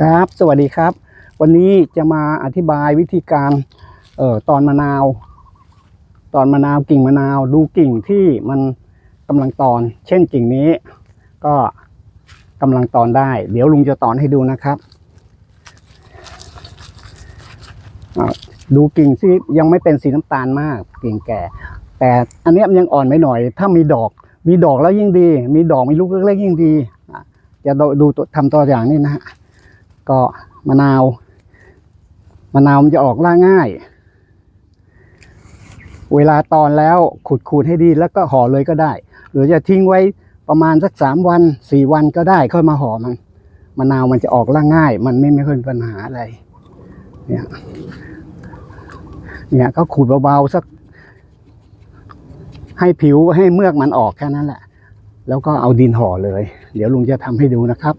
ครับ สวัสดีครับ วันนี้จะมาอธิบายวิธีการเอ่อตอนมะนาว ตอนมะนาวกิ่งมะนาว ดูกิ่งที่มันกำลังตอน เช่นกิ่งนี้ ก็กำลังตอนได้ เดี๋ยวลุงจะตอนให้ดูนะครับดูกิ่งที่ยังไม่เป็นสีน้ำตาลมาก กิ่งแก่ แต่อันนี้ยมันยังอ่อนไปหน่อย ถ้ามีดอก มีดอกแล้วยิ่งดี มีดอกมีลูกเล็กๆยิ่งดีจะดูดูตัวทำตัวอย่างนี่นะฮะ ก็มะนาว มะนาวมันจะออกล่าง่าย เวลาตอนแล้วขุดขูดให้ดีแล้วก็ห่อเลยก็ได้ หรือจะทิ้งไว้ประมาณสักสามวันสี่วันก็ได้ค่อยมาห่อมันมะนาวมันจะออกล่าง่าย มันไม่ไม่ค่อยมีปัญหาอะไร เนี่ย เนี่ยก็ขูดเบาๆสัก ให้ผิวให้เมือกมันออกแค่นั้นแหละ แล้วก็เอาดินห่อเลย เดี๋ยวลุงจะทำให้ดูนะครับ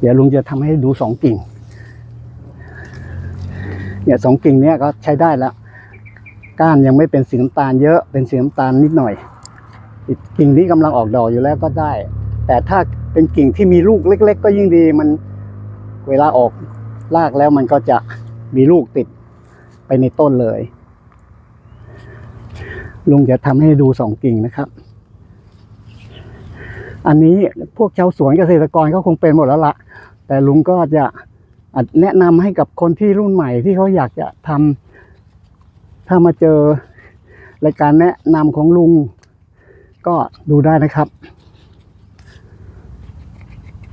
เดี๋ยวลุงจะทำให้ดูสองกิ่ง เนี่ยสองกิ่งเนี้ยก็ใช้ได้แล้ว ก้านยังไม่เป็นสีน้ำตาลเยอะเป็นสีน้ำตาลนิดหน่อยกิ่งนี้กำลังออกดอกอยู่แล้วก็ได้ แต่ถ้าเป็นกิ่งที่มีลูกเล็ก ๆ ก็ยิ่งดีมันเวลาออกรากแล้วมันก็จะมีลูกติดไปในต้นเลย ลุงจะทำให้ดูสองกิ่งนะครับ อันนี้พวกชาวสวนเกษตรกรเขาคงเป็นหมดแล้วละ แต่ลุงก็จะแนะนำให้กับคนที่รุ่นใหม่ที่เขาอยากจะทำถ้ามาเจอรายการแนะนำของลุง ก็ดูได้นะครับ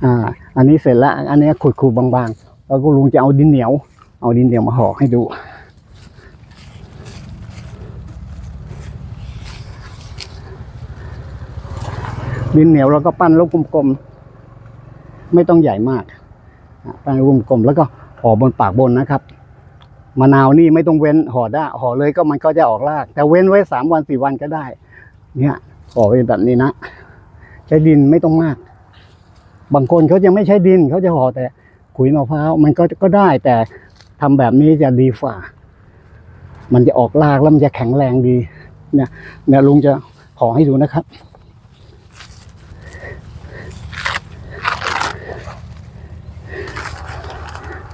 อ่าอันนี้เสร็จแล้ว อันนี้ขูดๆบางๆ แล้วก็ลุงจะเอาดินเหนียว เอาดินเหนียวมาห่อให้ดูดินเหนียวเราก็ปั้นลูกกลมๆ ไม่ต้องใหญ่มาก อะปั้นลูกกลมแล้วก็ห่อบนปากบนนะครับมะนาวนี่ไม่ต้องเว้นห่อได้ห่อเลยก็มันก็จะออกราก แต่เว้นไว้สามวันสี่วันก็ได้ เนี่ยห่อไว้แบบนี้นะ ใช้ดินไม่ต้องมาก บางคนเขาจะไม่ใช้ดินเขาจะห่อแต่ขุยมะพร้าวมันก็ก็ได้แต่ทำแบบนี้จะดีฝ่า มันจะออกรากแล้วมันจะแข็งแรงดี เนี่ยเนี่ยลุงจะห่อให้ดูนะครับ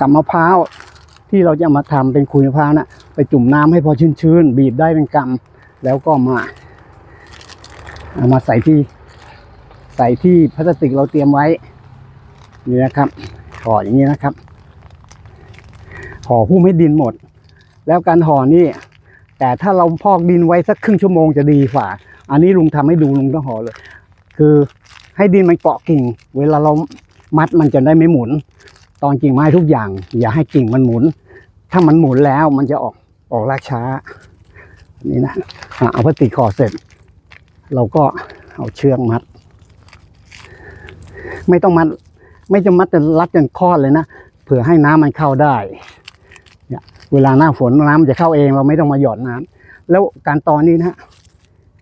กับมะพร้าวที่เราจะมาทำเป็นขุยมะพร้าวน่ะไปจุ่มน้ำให้พอชื้นๆบีบได้เป็นกำแล้วก็มาเอามาใส่ที่ใส่ที่พลาสติกเราเตรียมไว้นี่นะครับห่ออย่างนี้นะครับห่อหุ้มให้ดินหมด แล้วการห่อนี่ แต่ถ้าเราพอกดินไว้สักครึ่งชั่วโมงจะดีกว่า อันนี้ลุงทำให้ดูลุงต้องห่อเลย คือให้ดินมันเกาะกิ่ง เวลาเรามัดมันจะได้ไม่หมุน ตอนกิ่งไม้ทุกอย่าง อย่าให้กิ่งมันหมุน ถ้ามันหมุนแล้วมันจะออกออกรากช้า นี่นะเอาพลาสติกห่อเสร็จ เราก็เอาเชือกมัด ไม่ต้องมัด ไม่จะมัดจนรัดจนคลอดเลยนะเผื่อให้น้ำมันเข้าได้เนี่ยเวลาหน้าฝนน้ำมันจะเข้าเองเราไม่ต้องมาหยอดน้ำแล้วการตอนนี้นะ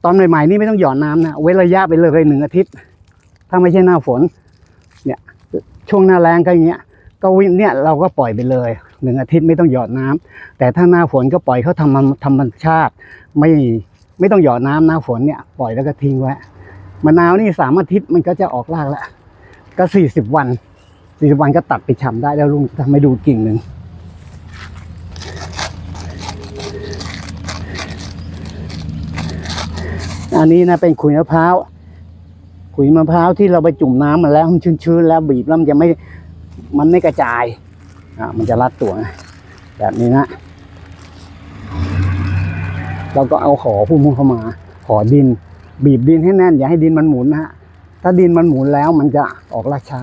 ตอนใหม่ๆนี่ไม่ต้องหยอดน้ำนะเว้นระยะไปเลยหนึ่งอาทิตย์ ถ้าไม่ใช่หน้าฝน เนี่ยช่วงหน้าแรงก็อย่างเงี้ย ก็วิ่งเนี่ยเราก็ปล่อยไปเลยหนึ่งอาทิตย์ไม่ต้องหยอดน้ำแต่ถ้าหน้าฝนก็ปล่อยเขาทำธรรมชาติไม่ไม่ต้องหยอดน้ำหน้าฝนเนี่ยปล่อยแล้วก็ทิ้งไว้มะนาวนี่สามอาทิตย์มันก็จะออกรากแล้วก็สี่สิบวันสี่สิบวันก็ตัดไปชำได้แล้วลุงทำให้ดูกิ่งหนึ่งอันนี้นะเป็นขุยมะพร้าวขุยมะพร้าวที่เราไปจุ่มน้ำมาแล้วมันชื้นๆแล้วบีบแล้วมันจะไม่ มันไม่กระจายอ่ามันจะรัดตัวแบบนี้นะเราก็เอาขอพุ่มเข้ามา ขอดิน บีบดินให้แน่น อย่าให้ดินมันหมุนนะฮะถ้าดินมันหมุนแล้วมันจะออกรากช้า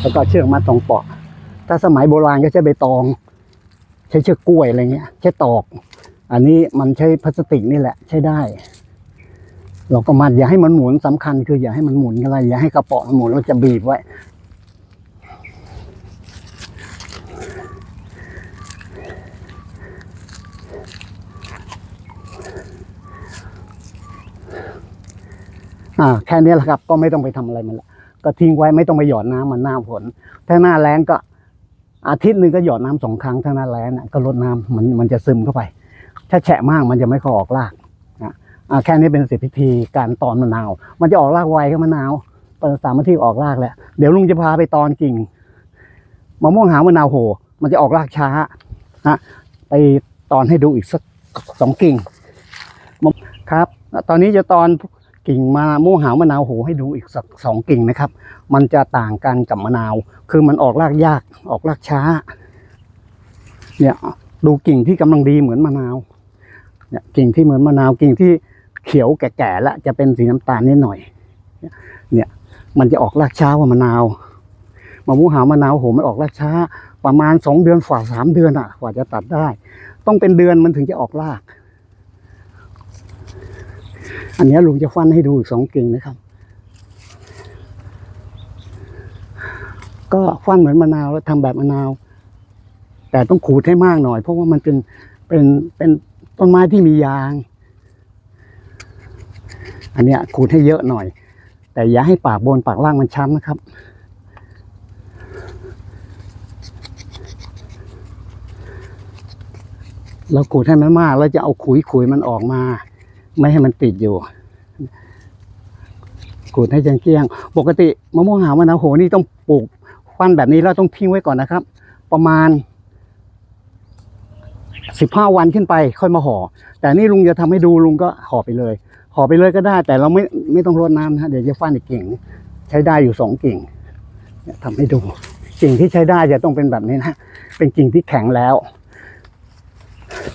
แล้วก็เชือกมัดตรงเปาะ ถ้าสมัยโบราณก็ใช้ใบตอง ใช้เชือกกล้วยอะไรเงี้ย ใช้ตอก อันนี้มันใช้พลาสติกนี่แหละ ใช้ได้ เราก็มัดอย่าให้มันหมุนสำคัญ คืออย่าให้มันหมุนอะไร อย่าให้กระป๋อมหมุนเราจะบีบไว้อ่าแค่นี้แหละครับ ก็ไม่ต้องไปทำอะไรมันละก็ทิ้งไว้ไม่ต้องไปหยอดน้ำมันหน้าฝนถ้าหน้าแล้งก็อาทิตย์หนึ่งก็หยอดน้ำสองครั้งถ้าหน้าแล้งนะก็ลดน้ำมันมันจะซึมเข้าไป ถ้าแฉะมากมันจะไม่ค่อยออกราก แค่นี้เป็นสิทธิพิธีการตอนมะนาว มันจะออกรากไวก็มะนาวประมาณสามอาทิตย์ออกรากแล้ว เดี๋ยวลุงจะพาไปตอนกิ่งมะม่วงหามะนาวโห มันจะออกรากช้านะไปตอนให้ดูอีกสักสองกิ่งครับ ตอนนี้จะตอนกิ่งมะม่วงหามะนาวโหให้ดูอีกสักสองกิ่งนะครับ มันจะต่างกันกับมะนาว คือมันออกรากยากออกรากช้า เนี่ยดูกิ่งที่กำลังดีเหมือนมะนาว เนี่ยกิ่งที่เหมือนมะนาวกิ่งที่ เขียวแก่ๆแล้วจะเป็นสีน้ำตาลนิดหน่อย เนี่ย มันจะออกรากช้ากว่ามะนาวมะม่วงหาวมะนาวโหมันออกรากช้า ประมาณสองเดือนฝ่าสามเดือนอะกว่าจะตัดได้ ต้องเป็นเดือนมันถึงจะออกราก อันนี้ลุงจะฟันให้ดูอีกสองกิ่งนะครับ ก็ฟันเหมือนมะนาวแล้วทำแบบมะนาว แต่ต้องขูดให้มากหน่อย เพราะว่ามันเป็นเป็นเป็นต้นไม้ที่มียาง อันเนี้ยขูดให้เยอะหน่อย แต่อย่าให้ปากบนปากล่างมันช้ำนะครับ เราขูดให้มันมากแล้วจะเอาขุยขุยๆมันออกมา ไม่ให้มันติดอยู่ขูดให้เกลี้ยง ปกติมะม่วงหาวมะนาวโหนี่ต้องปลูกฟันแบบนี้แล้วต้องทิ้งไว้ก่อนนะครับ ประมาณสิบห้าวันขึ้นไปค่อยมาห่อ แต่นี่ลุงจะทำให้ดูลุงก็ห่อไปเลย ห่อไปเลยก็ได้ แต่เราไม่ไม่ต้องรดน้ำนะเดี๋ยวจะฟันอีกกิ่ง ใช้ได้อยู่สองกิ่งเนี่ยทำให้ดูกิ่งที่ใช้ได้จะต้องเป็นแบบนี้นะเป็นกิ่งที่แข็งแล้ว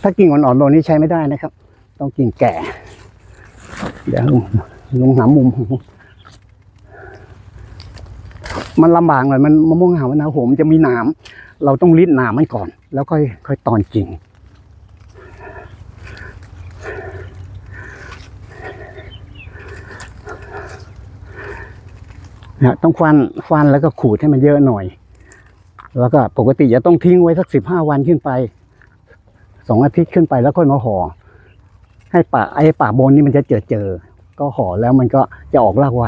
ถ้ากิ่งอ่อนๆโดนนี้ใช้ไม่ได้นะครับ ต้องกิ่งแก่ เดี๋ยวลุงลุงหามุม มันลำบากหน่อยมันมะม่วงหาวมะนาโหมจะมีหนามเราต้องรีดหนามมันก่อน แล้วค่อยค่อยตอนกิ่ง นะต้องฟันฟันแล้วก็ขูดให้มันเยอะหน่อย แล้วก็ปกติจะต้องทิ้งไว้สักสิบห้าวันขึ้นไปสองอาทิตย์ขึ้นไปแล้วค่อยมาห่อให้ป่าไอ้ป่าบนนี่มันจะเจอเจอ ก็ห่อแล้วมันก็จะออกรากไว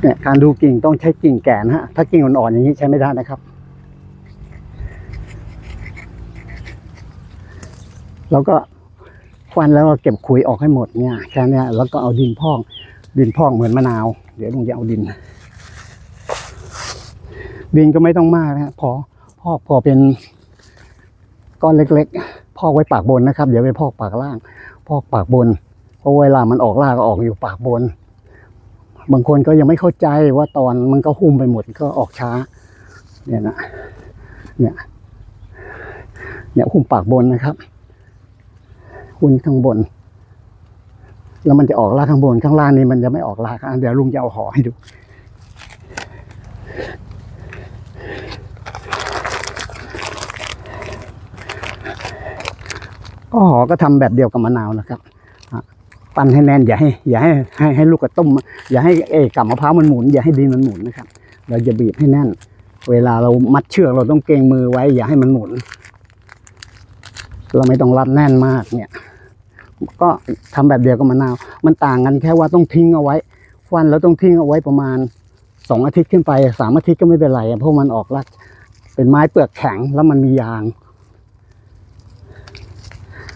เนี่ยการดูกิ่งต้องใช้กิ่งแก่นะฮะ ถ้ากิ่งอ่อนๆอย่างนี้ใช้ไม่ได้นะครับ แล้วก็ ฟันแล้วก็เก็บขุยออกให้หมดเนี่ยแค่เนี้ยแล้วก็เอาดินพอกดินพอกเหมือนมะนาว เดี๋ยวลุงจะเอาดิน ดินก็ไม่ต้องมากนะพอพอกพอเป็นก้อนเล็ก ๆ พอกไว้ปากบนนะครับ เดี๋ยวไปพอกปากล่าง พอกปากบนเพราะเวลามันออกล่าก็ออกอยู่ปากบน บางคนก็ยังไม่เข้าใจว่าตอนมันก็หุ้มไปหมดก็ออกช้า เนี่ยนะเนี่ยเนี่ยหุ้มปากบนนะครับ หุ้นข้างบน แล้วมันจะออกรากข้างบนข้างล่างนี้มันจะไม่ออกรากเดี๋ยวลุงจะเอาห่อให้ดูก็หอก็ทำแบบเดียวกับมะนาวนะครับปั้นให้แน่นอย่าให้อย่าให้ให้ให้ลูกกระตุ้ม อย่าให้เอกกับมะพร้าวมันหมุน อย่าให้ดินมันหมุนนะครับ เราจะบีบให้แน่น เวลาเรามัดเชือกเราต้องเกรงมือไว้ อย่าให้มันหมุน เราไม่ต้องรัดแน่นมากเนี่ย ก็ทำแบบเดียวกับมะนาว มันต่างกันแค่ว่าต้องทิ้งเอาไว้ ฟันแล้วต้องทิ้งเอาไว้ประมาณสองอาทิตย์ขึ้นไปสามอาทิตย์ก็ไม่เป็นไรเพราะมันออกรากเป็นไม้เปลือกแข็งแล้วมันมียาง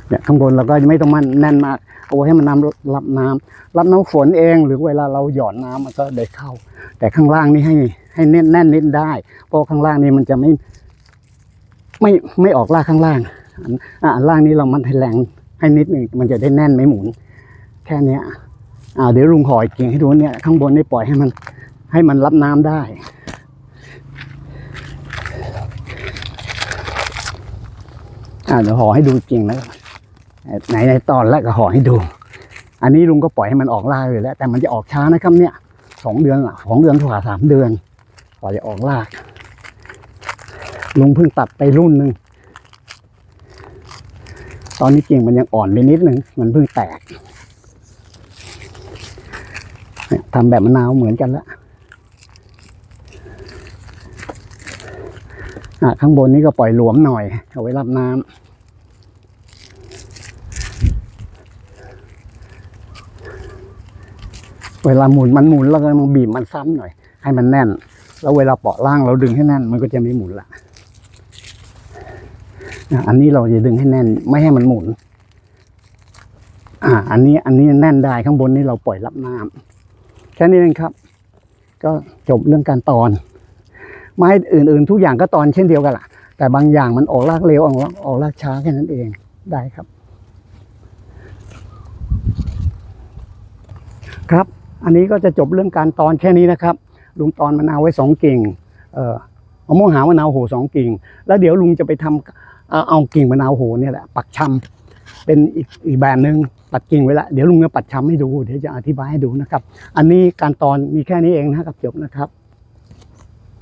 เนี่ยข้างบนเราก็ไม่ต้องมันแน่นมากเอาไว้ให้มันน้ำรับน้ำรับน้ำฝนเอง หรือเวลาเราหย่อนน้ำมันก็ได้เข้า แต่ข้างล่างนี่ให้ให้แน่นแน่นนิดได้ เพราะข้างล่างนี่มันจะไม่ ไม่ไม่ออกรากข้างล่างอันอ่าล่างนี้เรามันให้แรง ให้นิดหนึ่งมันจะได้แน่นไม่หมุน แค่เนี้ยอ่าเดี๋ยวลุงห่ออีกกิ่งให้ดูเนี่ยข้างบนนี่ปล่อยให้มัน ให้มันรับน้ำได้ อ่าเดี๋ยวห่อให้ดูจริงแล้วไหนในตอนแรกก็ห่อให้ดู อันนี้ลุงก็ปล่อยให้มันออกรากเลยแล้วแต่มันจะออกช้านะครับเนี่ยสองเดือนสองเดือนกว่าสามเดือนกว่าจะออกรากลุงเพิ่งตัดไปรุ่นหนึ่ง ตอนนี้กิ่งมันยังอ่อนไปนิดหนึ่งมันเพิ่งแตกทำแบบมะนาวเหมือนกันแล้วอะข้างบนนี้ก็ปล่อยหลวมหน่อย เอาไว้รับน้ำเวลาหมุนมันหมุนแล้วก็มาบีบมันซ้ำหน่อย ให้มันแน่น แล้วเวลาเปาะล่างเราดึงให้แน่นมันก็จะไม่หมุนละ อันนี้เราจะดึงให้แน่น ไม่ให้มันหมุน อ่า อันนี้อันนี้แน่นได้ข้างบนนี่เราปล่อยรับน้ำแค่นี้เองครับ ก็จบเรื่องการตอน ไม้อื่น ๆ ทุกอย่างก็ตอนเช่นเดียวกันล่ะ แต่บางอย่างมันออกรากเร็วออกออกรากช้าแค่นั้นเองได้ครับ ครับ อันนี้ก็จะจบเรื่องการตอนแค่นี้นะครับ ลุงตอนมะนาวไว้สองกิ่ง เอ่อมะม่วงหาวมะนาวโหสองกิ่ง แล้วเดี๋ยวลุงจะไปทำเอา เอากิ่งมะนาวโหเนี่ยแหละปักชำเป็นอีกอีกแบบหนึ่งปัดกิ่งไว้ละเดี๋ยวลุงจะปัดชำให้ดูเดี๋ยวจะอธิบายให้ดูนะครับ อันนี้การตอนมีแค่นี้เองนะครับจบนะครับ